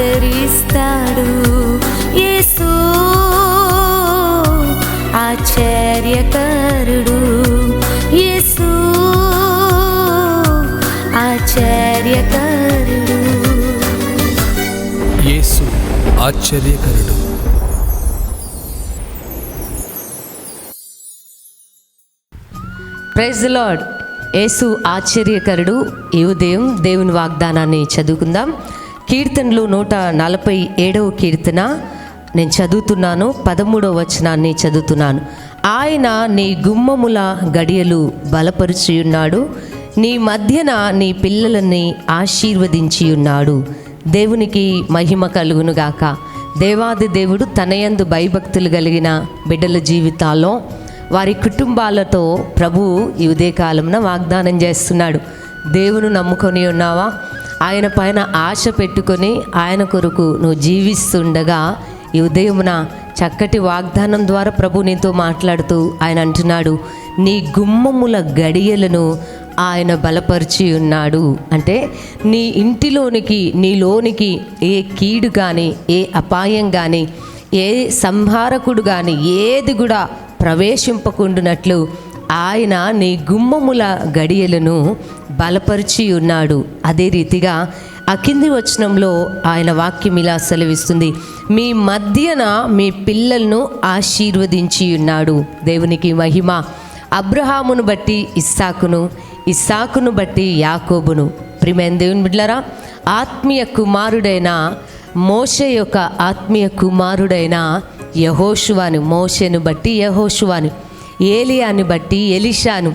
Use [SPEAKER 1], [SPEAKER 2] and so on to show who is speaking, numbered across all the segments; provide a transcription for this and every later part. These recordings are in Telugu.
[SPEAKER 1] ఆదరిస్తాడు యేసు. ఆశ్చర్యకరుడు యేసు. ఆశ్చర్యకరుడు.
[SPEAKER 2] యేసు ఆశ్చర్యకరుడు.
[SPEAKER 3] Praise lord. యేసు ఆశ్చర్యకరుడు. ఈ ఉదయం దేవుని వాగ్దానాన్ని చదువుకుందాం. కీర్తనలు నూట నలభై ఏడవ కీర్తన నేను చదువుతున్నాను పదమూడవ వచనాన్ని చదువుతున్నాను. ఆయన నీ గుమ్మముల గడియలు బలపరుచియున్నాడు నీ మధ్యన నీ పిల్లలని ఆశీర్వదించి ఉన్నాడు దేవునికి మహిమ కలుగునుగాక దేవాది దేవుడు తనయందు భయభక్తులు కలిగిన బిడ్డల జీవితాల్లో వారి కుటుంబాలతో ప్రభు ఈ ఉదయకాలంన వాగ్దానం చేస్తున్నాడు. దేవుని నమ్ముకొని ఉన్నావా? ఆయన పైన ఆశ పెట్టుకొని ఆయన కొరకు నువ్వు జీవిస్తుండగా ఈ ఉదయమున చక్కటి వాగ్దానం ద్వారా ప్రభు నీతో మాట్లాడుతూ ఆయన అంటున్నాడు నీ గుమ్మముల గడియలను ఆయన బలపరిచి ఉన్నాడు. అంటే నీ ఇంటిలోనికి నీలోనికి ఏ కీడు కానీ ఏ అపాయం కానీ ఏ సంహారకుడు కానీ ఏది కూడా ప్రవేశింపకుండునట్లు ఆయన నీ గుమ్మముల గడియలను బలపరిచి ఉన్నాడు. అదే రీతిగా ఆ కింది వచనంలో ఆయన వాక్యం ఇలా సెలవిస్తుంది. మీ మధ్యన మీ పిల్లలను ఆశీర్వదించి ఉన్నాడు. దేవునికి మహిమ. అబ్రహామును బట్టి ఇస్సాకును ఇస్సాకును బట్టి యాకోబును. ప్రిమైన దేవుని బిడ్లరా ఆత్మీయ కుమారుడైన మోషే యొక్క ఆత్మీయ కుమారుడైన యహోషువాను మోషేను బట్టి యహోషువాను ఏలియాని బట్టి ఎలిషాను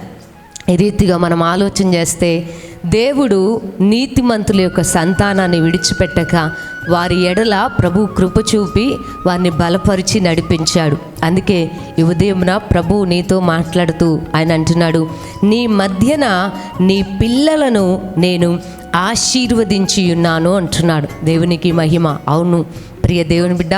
[SPEAKER 3] ఈ రీతిగా మనం ఆలోచన చేస్తే దేవుడు నీతిమంతుల యొక్క సంతానాన్ని విడిచిపెట్టక వారి ఎడల ప్రభు కృప చూపి వారిని బలపరిచి నడిపించాడు. అందుకే ఈ ఉదయమున ప్రభు నీతో మాట్లాడుతూ ఆయన అంటున్నాడు నీ మధ్యన నీ పిల్లలను నేను ఆశీర్వదించి ఉన్నాను అంటున్నాడు. దేవునికి మహిమ. అవును ప్రియ దేవుని బిడ్డ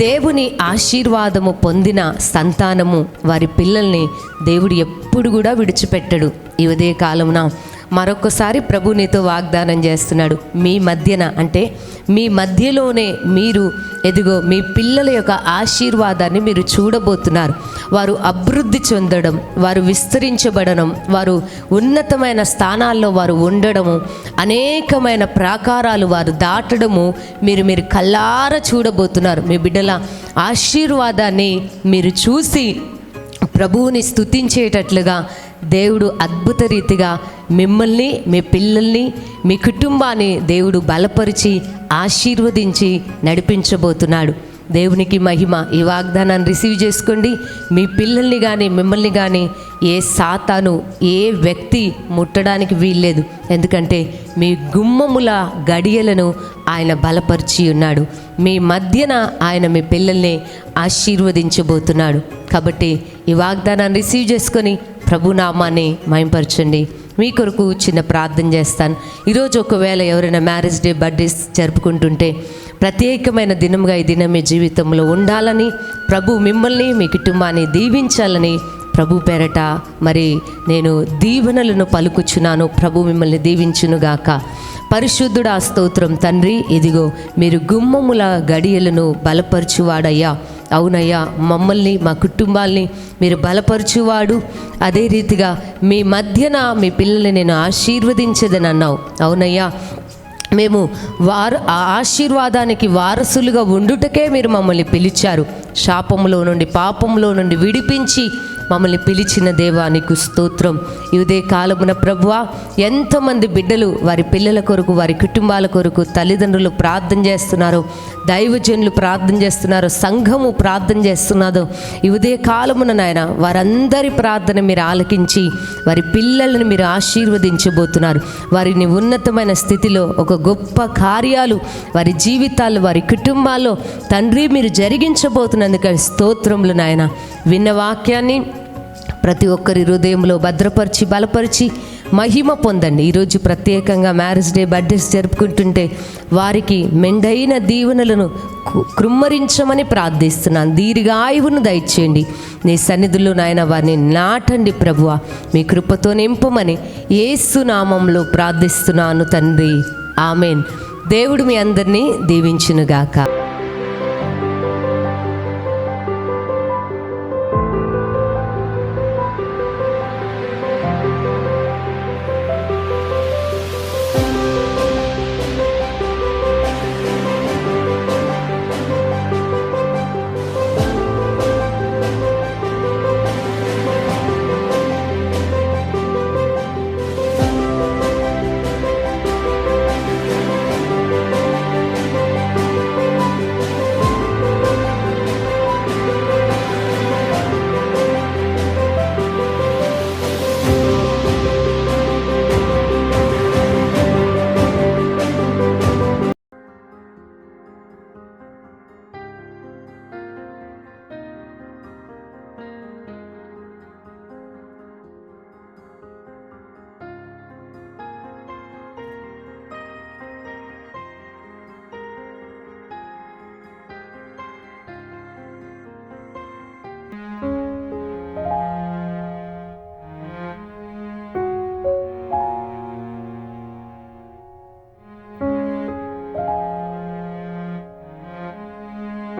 [SPEAKER 3] దేవుని ఆశీర్వాదము పొందిన సంతానము వారి పిల్లల్ని దేవుడు ఎప్పుడు కూడా విడిచిపెట్టడు. ఈ ఉదయ కాలమున మరొకసారి ప్రభు నీతో వాగ్దానం చేస్తున్నాడు. మీ మధ్యన అంటే మీ మధ్యలోనే మీరు ఎదుగో మీ పిల్లల యొక్క ఆశీర్వాదాన్ని మీరు చూడబోతున్నారు. వారు అభివృద్ధి చెందడం వారు విస్తరించబడడం వారు ఉన్నతమైన స్థానాల్లో వారు ఉండడము అనేకమైన ప్రాకారాలు వారు దాటడము మీరు మీరు కల్లార చూడబోతున్నారు. మీ బిడ్డల ఆశీర్వాదాన్ని మీరు చూసి ప్రభువుని స్తుతించేటట్లుగా దేవుడు అద్భుత రీతిగా మిమ్మల్ని మీ పిల్లల్ని మీ కుటుంబాన్ని దేవుడు బలపరిచి ఆశీర్వదించి నడిపించబోతున్నాడు. దేవునికి మహిమ. ఈ వాగ్దానాన్ని రిసీవ్ చేసుకోండి. మీ పిల్లల్ని కానీ మిమ్మల్ని కానీ ఏ సాతాను ఏ వ్యక్తి ముట్టడానికి వీల్లేదు. ఎందుకంటే మీ గుమ్మముల గడియలను ఆయన బలపరిచి ఉన్నాడు. మీ మధ్యన ఆయన మీ పిల్లల్ని ఆశీర్వదించబోతున్నాడు. కాబట్టి ఈ వాగ్దానాన్ని రిసీవ్ చేసుకొని ప్రభునామాన్ని మయంపరచండి మీ కొరకు చిన్న ప్రార్థన చేస్తాను. ఈరోజు ఒకవేళ ఎవరైనా మ్యారేజ్ డే బర్త్డేస్ జరుపుకుంటుంటే ప్రత్యేకమైన దినంగా ఈ దినం మీ జీవితంలో ఉండాలని ప్రభు మిమ్మల్ని మీ కుటుంబాన్ని దీవించాలని ప్రభు పేరట మరి నేను దీవెనలను పలుకుచున్నాను. ప్రభు మిమ్మల్ని దీవించునుగాక పరిశుద్ధుడా స్తోత్రం తండ్రి ఇదిగో మీరు గుమ్మముల గడియలను బలపరచువాడయ్యా. అవునయ్యా మమ్మల్ని మా కుటుంబాల్ని మీరు బలపరచువాడు. అదే రీతిగా మీ మధ్యన మీ పిల్లల్ని నేను ఆశీర్వదించదని అన్నావు. అవునయ్యా మేము వారు ఆ ఆశీర్వాదానికి వారసులుగా ఉండుటకే మీరు మమ్మల్ని పిలిచారు. శాపంలో నుండి పాపంలో నుండి విడిపించి మమ్మల్ని పిలిచిన దేవా నీకు స్తోత్రం. ఇదే కాలమున ప్రభువా ఎంతమంది బిడ్డలు వారి పిల్లల కొరకు వారి కుటుంబాల కొరకు తల్లిదండ్రులు ప్రార్థన చేస్తున్నారు దైవజనులు ప్రార్థన చేస్తున్నారు సంఘము ప్రార్థన చేస్తున్నారు ఇదే కాలమున నాయన వారందరి ప్రార్థన మీరు ఆలకించి వారి పిల్లలను మీరు ఆశీర్వదించబోతున్నారు. వారిని ఉన్నతమైన స్థితిలో ఒక గొప్ప కార్యాలు వారి జీవితాలు వారి కుటుంబాల్లో తండ్రి మీరు జరిగించబోతున్నందుకు స్తోత్రములు నాయన. విన్న వాక్యాన్ని ప్రతి ఒక్కరి హృదయంలో భద్రపరిచి బలపరిచి మహిమ పొందండి. ఈరోజు ప్రత్యేకంగా మ్యారేజ్ డే బర్త్డేస్ జరుపుకుంటుంటే వారికి మెండైన దీవెనలను కు- కృమ్మరించమని ప్రార్థిస్తున్నాను. దీర్ఘాయువును దయచేయండి. నీ సన్నిధుల్లో నాయన వారిని నాటండి ప్రభువ. మీ కృపతో నింపమని ఏసు నామంలో ప్రార్థిస్తున్నాను తండ్రి. ఆమెన్. దేవుడు మీ అందరినీ దీవించునుగాక.